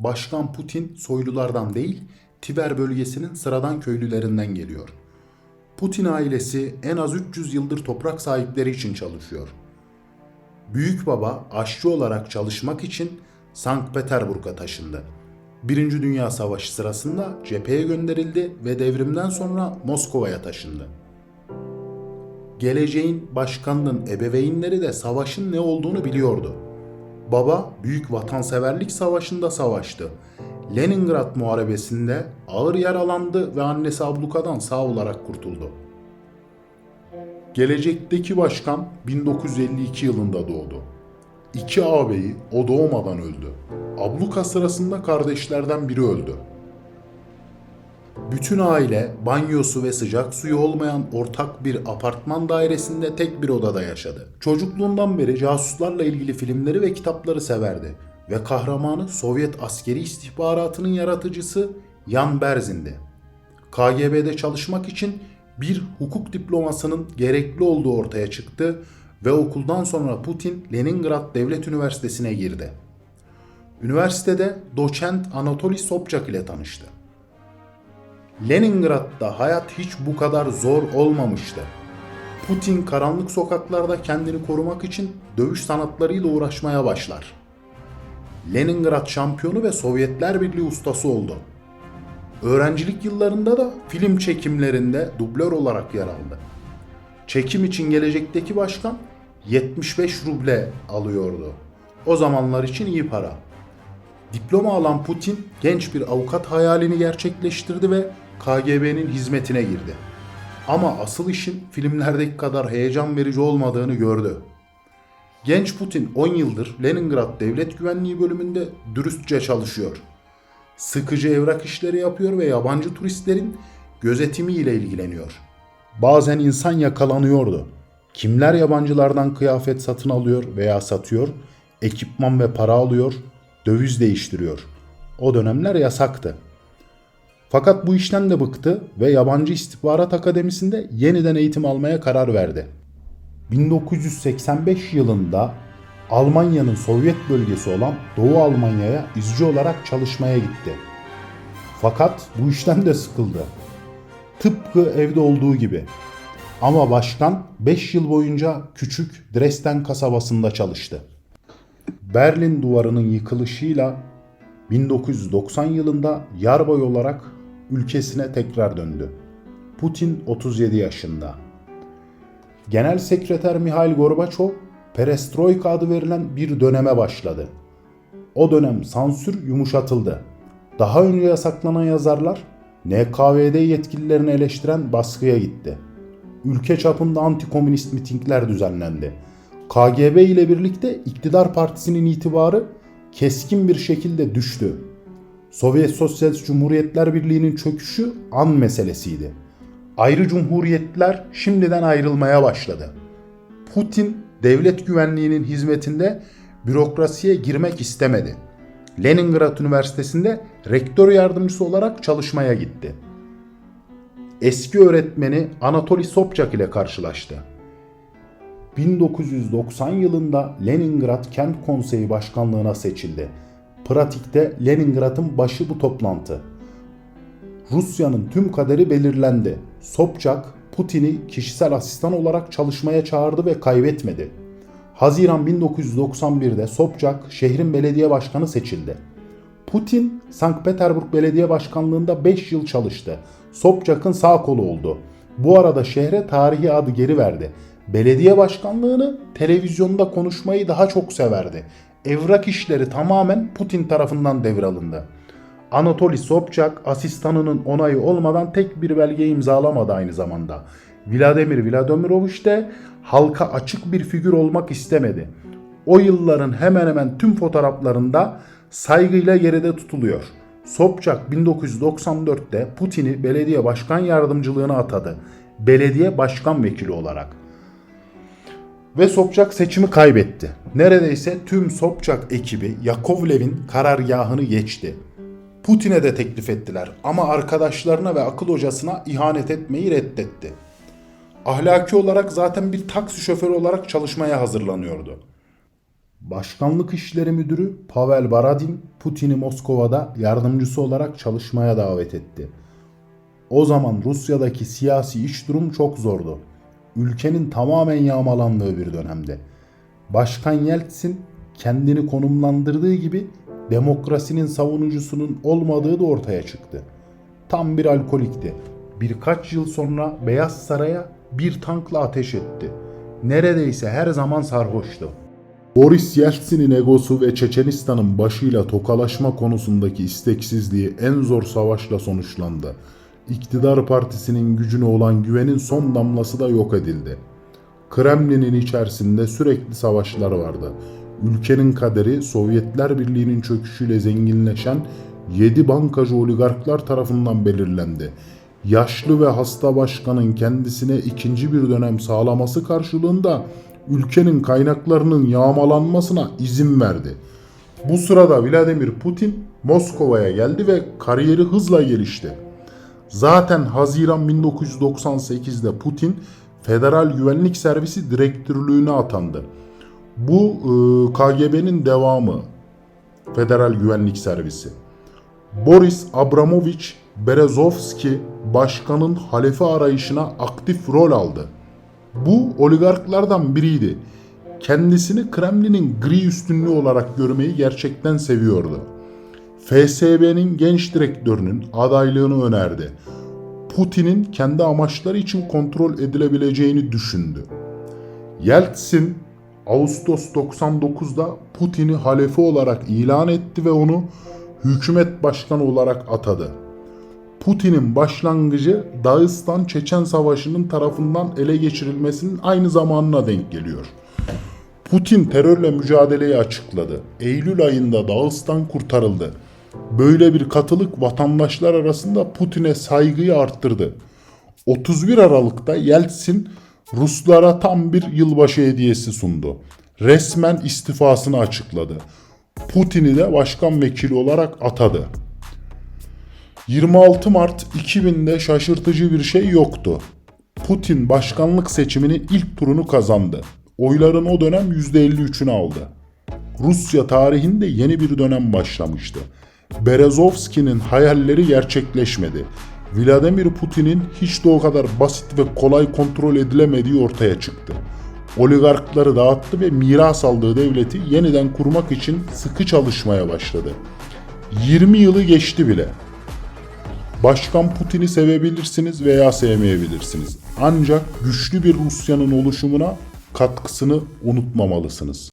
Başkan Putin soylulardan değil, Tiber bölgesinin sıradan köylülerinden geliyor. Putin ailesi en az 300 yıldır toprak sahipleri için çalışıyor. Büyük baba aşçı olarak çalışmak için Sankt Peterburg'a taşındı. Birinci Dünya Savaşı sırasında cepheye gönderildi ve devrimden sonra Moskova'ya taşındı. Geleceğin başkanının ebeveynleri de savaşın ne olduğunu biliyordu. Baba Büyük Vatanseverlik Savaşı'nda savaştı. Leningrad Muharebesi'nde ağır yaralandı ve annesi ablukadan sağ olarak kurtuldu. Gelecekteki başkan 1952 yılında doğdu. İki ağabeyi o doğmadan öldü. Abluka sırasında kardeşlerden biri öldü. Bütün aile banyosu ve sıcak suyu olmayan ortak bir apartman dairesinde tek bir odada yaşadı. Çocukluğundan beri casuslarla ilgili filmleri ve kitapları severdi ve kahramanı Sovyet askeri istihbaratının yaratıcısı Jan Berzin'di. KGB'de çalışmak için bir hukuk diplomasının gerekli olduğu ortaya çıktı ve okuldan sonra Putin Leningrad Devlet Üniversitesi'ne girdi. Üniversitede doçent Anatoly Sobchak ile tanıştı. Leningrad'da hayat hiç bu kadar zor olmamıştı. Putin karanlık sokaklarda kendini korumak için dövüş sanatlarıyla uğraşmaya başlar. Leningrad şampiyonu ve Sovyetler Birliği ustası oldu. Öğrencilik yıllarında da film çekimlerinde dublör olarak yer aldı. Çekim için gelecekteki başkan 75 ruble alıyordu. O zamanlar için iyi para. Diploma alan Putin genç bir avukat hayalini gerçekleştirdi ve KGB'nin hizmetine girdi. Ama asıl işin filmlerdeki kadar heyecan verici olmadığını gördü. Genç Putin 10 yıldır Leningrad Devlet Güvenliği bölümünde dürüstçe çalışıyor. Sıkıcı evrak işleri yapıyor ve yabancı turistlerin gözetimiyle ilgileniyor. Bazen insan yakalanıyordu. Kimler yabancılardan kıyafet satın alıyor veya satıyor, ekipman ve para alıyor, döviz değiştiriyor. O dönemler yasaktı. Fakat bu işten de bıktı ve Yabancı İstihbarat Akademisi'nde yeniden eğitim almaya karar verdi. 1985 yılında Almanya'nın Sovyet bölgesi olan Doğu Almanya'ya izci olarak çalışmaya gitti. Fakat bu işten de sıkıldı. Tıpkı evde olduğu gibi. Ama başkan 5 yıl boyunca küçük Dresden kasabasında çalıştı. Berlin duvarının yıkılışıyla 1990 yılında yarbay olarak ülkesine tekrar döndü. Putin 37 yaşında. Genel Sekreter Mihail Gorbaçov, Perestroika adı verilen bir döneme başladı. O dönem sansür yumuşatıldı. Daha önce yasaklanan yazarlar NKVD yetkililerini eleştiren baskıya gitti. Ülke çapında antikomünist mitingler düzenlendi. KGB ile birlikte iktidar partisinin itibarı keskin bir şekilde düştü. Sovyet Sosyalist Cumhuriyetler Birliği'nin çöküşü an meselesiydi. Ayrı cumhuriyetler şimdiden ayrılmaya başladı. Putin devlet güvenliğinin hizmetinde bürokrasiye girmek istemedi. Leningrad Üniversitesi'nde rektör yardımcısı olarak çalışmaya gitti. Eski öğretmeni Anatoly Sobchak ile karşılaştı. 1990 yılında Leningrad Kent Konseyi Başkanlığına seçildi. Pratikte Leningrad'ın başı bu toplantı. Rusya'nın tüm kaderi belirlendi. Sobchak Putin'i kişisel asistan olarak çalışmaya çağırdı ve kaybetmedi. Haziran 1991'de Sobchak şehrin belediye başkanı seçildi. Putin Sankt Peterburg Belediye Başkanlığında 5 yıl çalıştı. Sobchak'ın sağ kolu oldu. Bu arada şehre tarihi adı geri verdi. Belediye başkanlığını televizyonda konuşmayı daha çok severdi. Evrak işleri tamamen Putin tarafından devralındı. Anatoly Sobchak asistanının onayı olmadan tek bir belge imzalamadı aynı zamanda. Vladimir Vladimirovich de halka açık bir figür olmak istemedi. O yılların hemen hemen tüm fotoğraflarında saygıyla geride tutuluyor. Sobchak 1994'te Putin'i belediye başkan yardımcılığına atadı. Belediye başkan vekili olarak. Ve Sobchak seçimi kaybetti. Neredeyse tüm Sobchak ekibi Yakovlev'in karargahını geçti. Putin'e de teklif ettiler ama arkadaşlarına ve akıl hocasına ihanet etmeyi reddetti. Ahlaki olarak zaten bir taksi şoförü olarak çalışmaya hazırlanıyordu. Başkanlık İşleri Müdürü Pavel Baradin Putin'i Moskova'da yardımcısı olarak çalışmaya davet etti. O zaman Rusya'daki siyasi iş durum çok zordu. Ülkenin tamamen yağmalandığı bir dönemde. Başkan Yeltsin kendini konumlandırdığı gibi demokrasinin savunucusunun olmadığı da ortaya çıktı. Tam bir alkolikti. Birkaç yıl sonra Beyaz Saray'a bir tankla ateş etti. Neredeyse her zaman sarhoştu. Boris Yeltsin'in egosu ve Çeçenistan'ın başıyla tokalaşma konusundaki isteksizliği en zor savaşla sonuçlandı. İktidar partisinin gücüne olan güvenin son damlası da yok edildi. Kremlin'in içerisinde sürekli savaşlar vardı. Ülkenin kaderi Sovyetler Birliği'nin çöküşüyle zenginleşen 7 bankacı oligarklar tarafından belirlendi. Yaşlı ve hasta başkanın kendisine ikinci bir dönem sağlaması karşılığında ülkenin kaynaklarının yağmalanmasına izin verdi. Bu sırada Vladimir Putin Moskova'ya geldi ve kariyeri hızla gelişti. Zaten Haziran 1998'de Putin Federal Güvenlik Servisi Direktörlüğüne atandı. Bu e, KGB'nin devamı Federal Güvenlik Servisi. Boris Abramovich Berezovski başkanın halefi arayışına aktif rol aldı. Bu oligarklardan biriydi. Kendisini Kremlin'in gri üstünlüğü olarak görmeyi gerçekten seviyordu. FSB'nin genç direktörünün adaylığını önerdi. Putin'in kendi amaçları için kontrol edilebileceğini düşündü. Yeltsin Ağustos 99'da Putin'i halefi olarak ilan etti ve onu hükümet başkanı olarak atadı. Putin'in başlangıcı Dağıstan-Çeçen Savaşı'nın tarafından ele geçirilmesinin aynı zamanına denk geliyor. Putin terörle mücadeleyi açıkladı. Eylül ayında Dağıstan kurtarıldı. Böyle bir katılık vatandaşlar arasında Putin'e saygıyı arttırdı. 31 Aralık'ta Yeltsin Ruslara tam bir yılbaşı hediyesi sundu. Resmen istifasını açıkladı. Putin'i de başkan vekili olarak atadı. 26 Mart 2000'de şaşırtıcı bir şey yoktu. Putin başkanlık seçiminin ilk turunu kazandı. Oyların o dönem %53'ünü aldı. Rusya tarihinde yeni bir dönem başlamıştı. Berezovski'nin hayalleri gerçekleşmedi. Vladimir Putin'in hiç de o kadar basit ve kolay kontrol edilemediği ortaya çıktı. Oligarkları dağıttı ve miras aldığı devleti yeniden kurmak için sıkı çalışmaya başladı. 20 yılı geçti bile. Başkan Putin'i sevebilirsiniz veya sevmeyebilirsiniz. Ancak güçlü bir Rusya'nın oluşumuna katkısını unutmamalısınız.